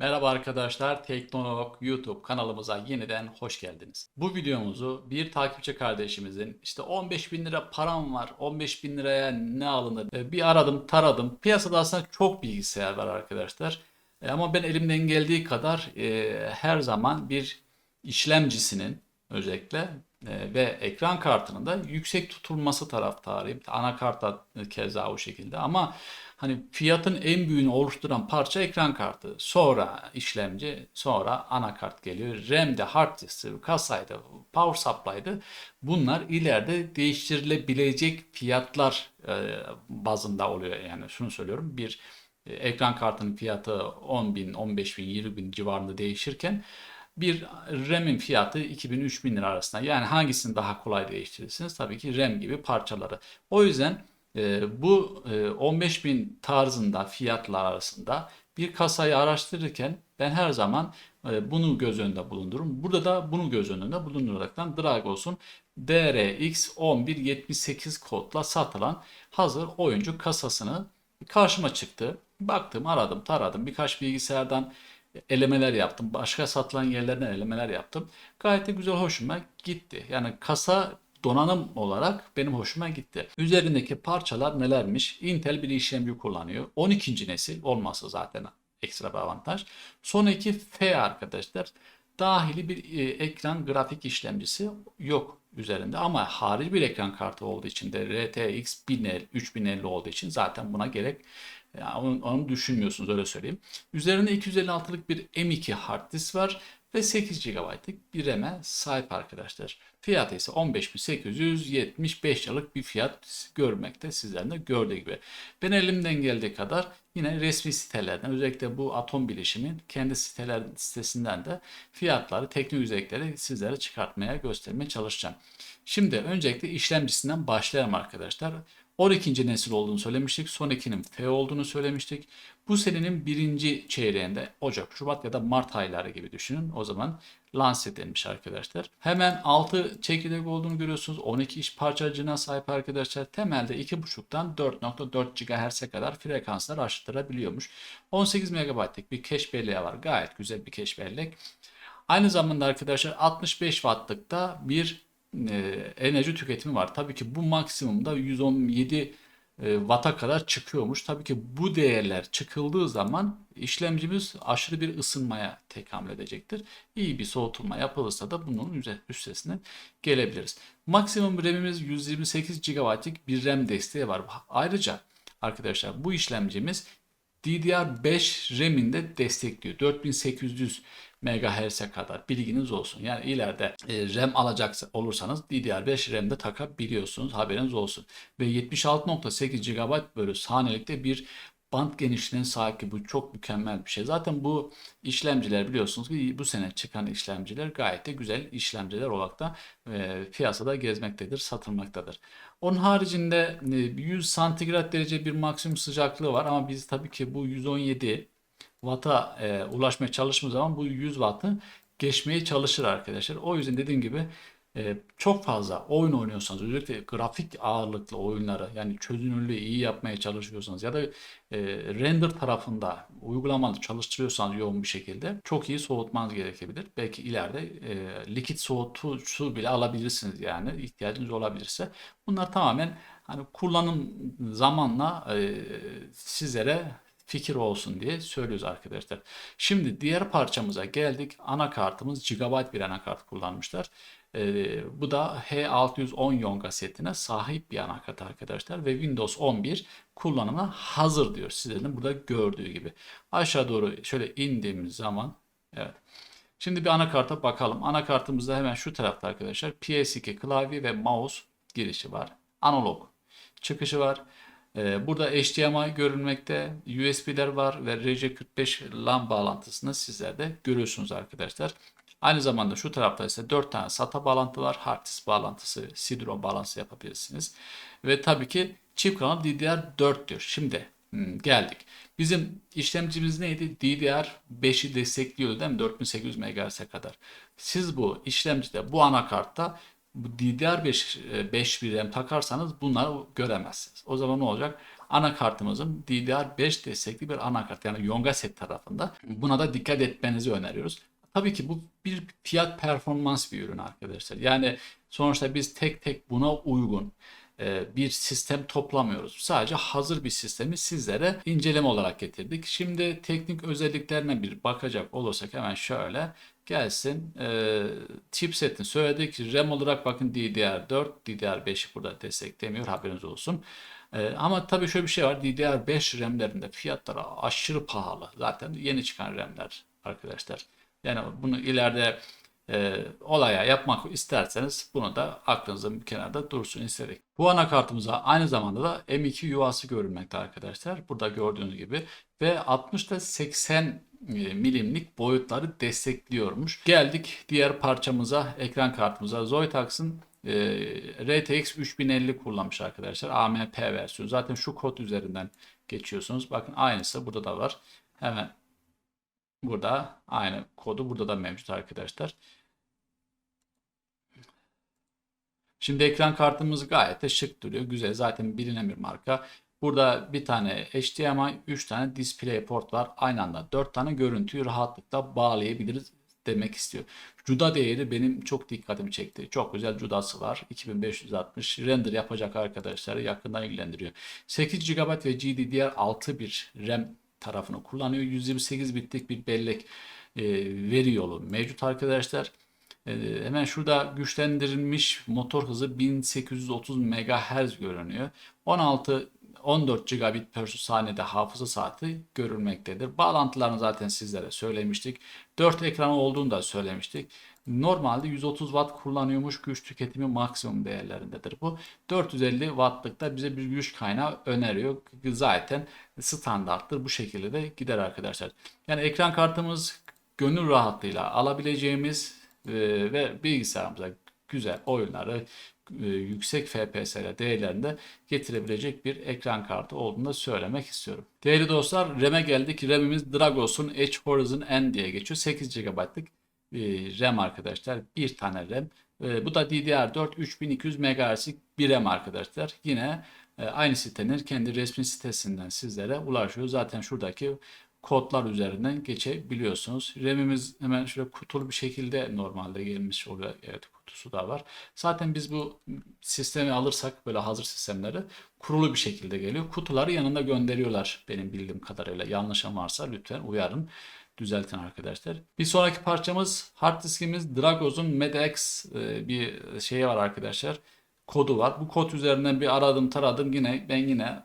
Merhaba arkadaşlar, Teknolog YouTube kanalımıza yeniden hoş geldiniz. Bu videomuzu bir takipçi kardeşimizin işte 15 bin lira param var, 15 bin liraya ne alınır E, bir aradım taradım. Piyasada aslında çok bilgisayar var arkadaşlar. E, Ama ben elimden geldiği kadar e, her zaman bir işlemcisinin özellikle ve ekran kartının da yüksek tutulması taraftarıyım. Anakart da keza o şekilde ama hani fiyatın en büyüğünü oluşturan parça ekran kartı. Sonra işlemci, sonra anakart geliyor. RAM'de, hard disk'ti, kasaydı, power supply'dı. Bunlar ileride değiştirilebilecek fiyatlar e, bazında oluyor. Yani şunu söylüyorum. Bir e, ekran kartının fiyatı 10 bin, 15 bin, 20 bin civarında değişirken bir RAM'in fiyatı 2000-3000 lira arasında. Yani hangisini daha kolay değiştirirsiniz? Tabii ki RAM gibi parçaları. O yüzden e, bu e, 15 bin tarzında fiyatlar arasında bir kasayı araştırırken ben her zaman e, bunu göz önünde bulundururum. Burada da bunu göz önünde bulunduraraktan Dragos'un DRX1178 kodla satılan hazır oyuncu kasasını karşıma çıktı. Baktım, aradım, taradım. Birkaç bilgisayardan elemeler yaptım. Başka satılan yerlerden elemeler yaptım. Gayet de güzel hoşuma gitti. Yani kasa donanım olarak benim hoşuma gitti. Üzerindeki parçalar nelermiş? Intel bir işlemci kullanıyor. 12. nesil olması zaten ekstra bir avantaj. Son iki F arkadaşlar. Dahili bir e, ekran grafik işlemcisi yok üzerinde ama harici bir ekran kartı olduğu için de RTX 1050, 3050 olduğu için zaten buna gerek yani onu, onu düşünmüyorsunuz öyle söyleyeyim. Üzerinde 256'lık bir M2 hard disk var ve 8 GB'lık bir RAM'e sahip arkadaşlar. Fiyatı ise 15.875 liralık bir fiyat görmekte sizlerin de gördüğü gibi. Ben elimden geldiği kadar yine resmi sitelerden özellikle bu atom bilişimin kendi siteler sitesinden de fiyatları, teknik özellikleri sizlere çıkartmaya, göstermeye çalışacağım. Şimdi öncelikle işlemcisinden başlayalım arkadaşlar. 12. nesil olduğunu söylemiştik. Son 2'nin F olduğunu söylemiştik. Bu senenin birinci çeyreğinde Ocak, Şubat ya da Mart ayları gibi düşünün. O zaman lanse edilmiş arkadaşlar. Hemen 6 çekirdek olduğunu görüyorsunuz. 12 iş parçacığına sahip arkadaşlar. Temelde 2.5'tan 4.4 GHz'e kadar frekanslar aşıttırabiliyormuş. 18 MB'lik bir cache belleği var. Gayet güzel bir cache bellek. Aynı zamanda arkadaşlar 65 wattlıkta bir e, enerji tüketimi var. Tabii ki bu maksimumda 117 e, Watt'a kadar çıkıyormuş. Tabii ki bu değerler çıkıldığı zaman işlemcimiz aşırı bir ısınmaya tekamül edecektir. İyi bir soğutulma yapılırsa da bunun üstesinden gelebiliriz. Maksimum RAM'imiz 128 GB'lik bir RAM desteği var. Ayrıca arkadaşlar bu işlemcimiz DDR5 RAM'ini de destekliyor. 4800 MHz'e kadar bilginiz olsun. Yani ileride e, RAM alacak olursanız DDR5 RAM'de takabiliyorsunuz. Haberiniz olsun. Ve 76.8 GB bölü saniyelikte bir band genişliğine sahip ki bu çok mükemmel bir şey. Zaten bu işlemciler biliyorsunuz ki bu sene çıkan işlemciler gayet de güzel işlemciler olarak da e, piyasada gezmektedir, satılmaktadır. Onun haricinde e, 100 santigrat derece bir maksimum sıcaklığı var ama biz tabii ki bu 117 Watt'a e, ulaşmaya çalıştığımız zaman bu 100 Watt'ı geçmeye çalışır arkadaşlar. O yüzden dediğim gibi e, çok fazla oyun oynuyorsanız özellikle grafik ağırlıklı oyunları yani çözünürlüğü iyi yapmaya çalışıyorsanız ya da e, render tarafında uygulamalı çalıştırıyorsanız yoğun bir şekilde çok iyi soğutmanız gerekebilir. Belki ileride e, likit soğutucu bile alabilirsiniz yani ihtiyacınız olabilirse. Bunlar tamamen hani kullanım zamanla e, sizlere fikir olsun diye söylüyoruz arkadaşlar. Şimdi diğer parçamıza geldik. Anakartımız GB bir anakart kullanmışlar. Ee, bu da H610 Yonga setine sahip bir anakart arkadaşlar ve Windows 11 kullanımına hazır diyor. Sizlerin burada gördüğü gibi. Aşağı doğru şöyle indiğimiz zaman evet. Şimdi bir anakarta bakalım. Anakartımızda hemen şu tarafta arkadaşlar PS2 klavye ve mouse girişi var. Analog çıkışı var. Ee, burada HDMI görülmekte, USB'ler var ve RJ45 LAN bağlantısını sizler de görüyorsunuz arkadaşlar. Aynı zamanda şu tarafta ise 4 tane SATA bağlantı var. Hard disk bağlantısı, CD-ROM bağlantısı yapabilirsiniz. Ve tabii ki çift kanal DDR4 diyor. Şimdi hmm, geldik. Bizim işlemcimiz neydi? DDR5'i destekliyor değil mi? 4800 MHz'e kadar. Siz bu işlemcide, bu anakartta DDR5 5 bir RAM takarsanız bunları göremezsiniz. O zaman ne olacak? anakartımızın DDR5 destekli bir anakart yani Yonga set tarafında. Buna da dikkat etmenizi öneriyoruz. Tabii ki bu bir fiyat performans bir ürün arkadaşlar. Yani sonuçta biz tek tek buna uygun e, bir sistem toplamıyoruz. Sadece hazır bir sistemi sizlere inceleme olarak getirdik. Şimdi teknik özelliklerine bir bakacak olursak hemen şöyle gelsin. E, chipsetini söyledik. RAM olarak bakın DDR4, DDR5'i burada desteklemiyor haberiniz olsun. E, ama tabii şöyle bir şey var. DDR5 RAM'lerinde fiyatları aşırı pahalı. Zaten yeni çıkan RAM'ler arkadaşlar. Yani bunu ileride e, olaya yapmak isterseniz bunu da aklınızın bir kenarda dursun istedik. Bu anakartımıza aynı zamanda da M2 yuvası görülmekte arkadaşlar. Burada gördüğünüz gibi ve 60 ile 80 e, milimlik boyutları destekliyormuş. Geldik diğer parçamıza, ekran kartımıza. Zoitax'ın e, RTX 3050 kullanmış arkadaşlar. AMP versiyonu. Zaten şu kod üzerinden geçiyorsunuz. Bakın aynısı burada da var. Hemen burada aynı kodu burada da mevcut arkadaşlar. Şimdi ekran kartımız gayet de şık duruyor. Güzel. Zaten bilinen bir marka. Burada bir tane HDMI, 3 tane DisplayPort var. Aynı anda 4 tane görüntüyü rahatlıkla bağlayabiliriz demek istiyor. Cuda değeri benim çok dikkatimi çekti. Çok güzel cudası var. 2560 render yapacak arkadaşları yakından ilgilendiriyor. 8 GB ve GDDR6 bir RAM tarafını kullanıyor. 128 bitlik bir bellek e, veri yolu mevcut arkadaşlar. E, hemen şurada güçlendirilmiş motor hızı 1830 MHz görünüyor. 16 14 gigabit per saniyede hafıza saati görülmektedir. Bağlantılarını zaten sizlere söylemiştik. 4 ekranı olduğunu da söylemiştik. Normalde 130 watt kullanıyormuş güç tüketimi maksimum değerlerindedir bu. 450 wattlık da bize bir güç kaynağı öneriyor. Zaten standarttır bu şekilde de gider arkadaşlar. Yani ekran kartımız gönül rahatlığıyla alabileceğimiz e, ve bilgisayarımıza güzel oyunları e, yüksek FPS'ler değerlerinde getirebilecek bir ekran kartı olduğunu da söylemek istiyorum. Değerli dostlar RAM'e geldik. RAM'imiz Dragos'un Edge Horizon N diye geçiyor. 8 GB'lık RAM arkadaşlar. Bir tane RAM. E, bu da DDR4 3200 MHz'lik bir RAM arkadaşlar. Yine e, aynı sitenin kendi resmi sitesinden sizlere ulaşıyor. Zaten şuradaki kodlar üzerinden geçebiliyorsunuz. RAM'imiz hemen şöyle kutulu bir şekilde normalde gelmiş oluyor. Evet kutusu da var. Zaten biz bu sistemi alırsak böyle hazır sistemleri kurulu bir şekilde geliyor. Kutuları yanında gönderiyorlar benim bildiğim kadarıyla. Yanlışım varsa lütfen uyarın düzeltin arkadaşlar. Bir sonraki parçamız hard diskimiz Dragos'un MedX e, bir şeyi var arkadaşlar. Kodu var. Bu kod üzerinden bir aradım taradım yine ben yine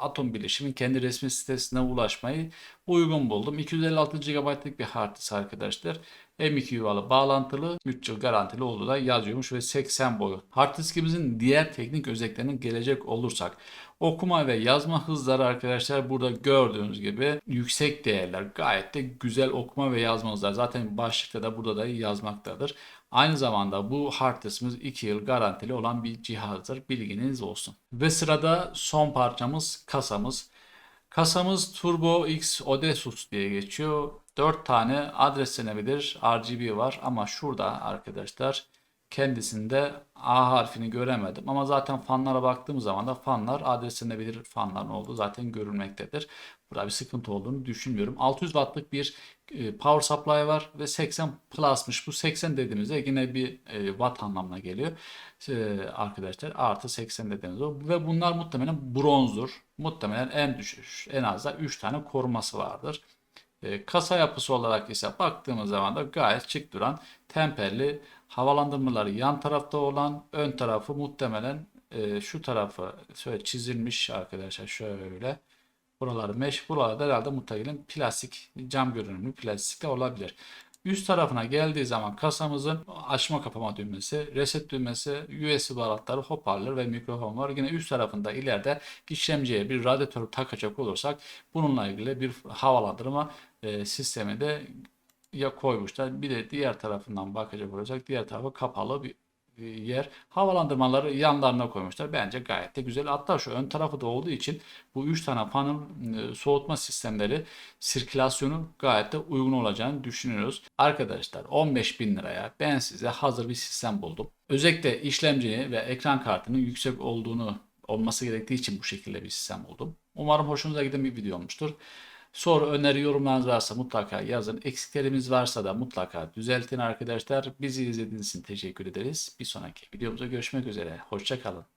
Atom Bilişim'in kendi resmi sitesine ulaşmayı uygun buldum. 256 GB'lık bir hard disk arkadaşlar. M2 yuvalı bağlantılı 3 yıl garantili olduğu da yazıyormuş ve 80 boyu. Hard diskimizin diğer teknik özelliklerine gelecek olursak okuma ve yazma hızları arkadaşlar burada gördüğünüz gibi yüksek değerler. Gayet de güzel okuma ve yazma hızları. Zaten başlıkta da burada da yazmaktadır. Aynı zamanda bu hard diskimiz 2 yıl garantili olan bir cihazdır. Bilginiz olsun. Ve sırada son parçamız kasamız. Kasamız Turbo X Odysseus diye geçiyor. 4 tane adreslenebilir RGB var ama şurada arkadaşlar kendisinde A harfini göremedim. Ama zaten fanlara baktığım zaman da fanlar adreslenebilir fanların olduğu zaten görülmektedir. Burada bir sıkıntı olduğunu düşünmüyorum. 600 wattlık bir e, power supply var ve 80 plus'mış. Bu 80 dediğimizde yine bir e, watt anlamına geliyor. E, arkadaşlar artı 80 dediğimiz o. Ve bunlar muhtemelen bronzdur. Muhtemelen en düşük en az da 3 tane koruması vardır. Kasa yapısı olarak ise baktığımız zaman da gayet çık duran temperli havalandırmaları yan tarafta olan ön tarafı muhtemelen şu tarafı şöyle çizilmiş arkadaşlar şöyle Buraları mesh, buralarda herhalde muhtemelen plastik, cam görünümlü plastikle olabilir. Üst tarafına geldiği zaman kasamızın açma kapama düğmesi, reset düğmesi, USB bağlantıları, hoparlör ve mikrofon var. Yine üst tarafında ileride işlemciye bir radyatör takacak olursak bununla ilgili bir havalandırma e, sistemi de ya koymuşlar. Bir de diğer tarafından bakacak olursak diğer tarafı kapalı bir yer. Havalandırmaları yanlarına koymuşlar. Bence gayet de güzel. Hatta şu ön tarafı da olduğu için bu 3 tane fanın e, soğutma sistemleri sirkülasyonu gayet de uygun olacağını düşünüyoruz. Arkadaşlar 15 bin liraya ben size hazır bir sistem buldum. Özellikle işlemcini ve ekran kartının yüksek olduğunu olması gerektiği için bu şekilde bir sistem buldum. Umarım hoşunuza giden bir video olmuştur. Soru, öneri, yorumlarınız varsa mutlaka yazın. Eksiklerimiz varsa da mutlaka düzeltin arkadaşlar. Bizi izlediğiniz için teşekkür ederiz. Bir sonraki videomuzda görüşmek üzere. Hoşçakalın.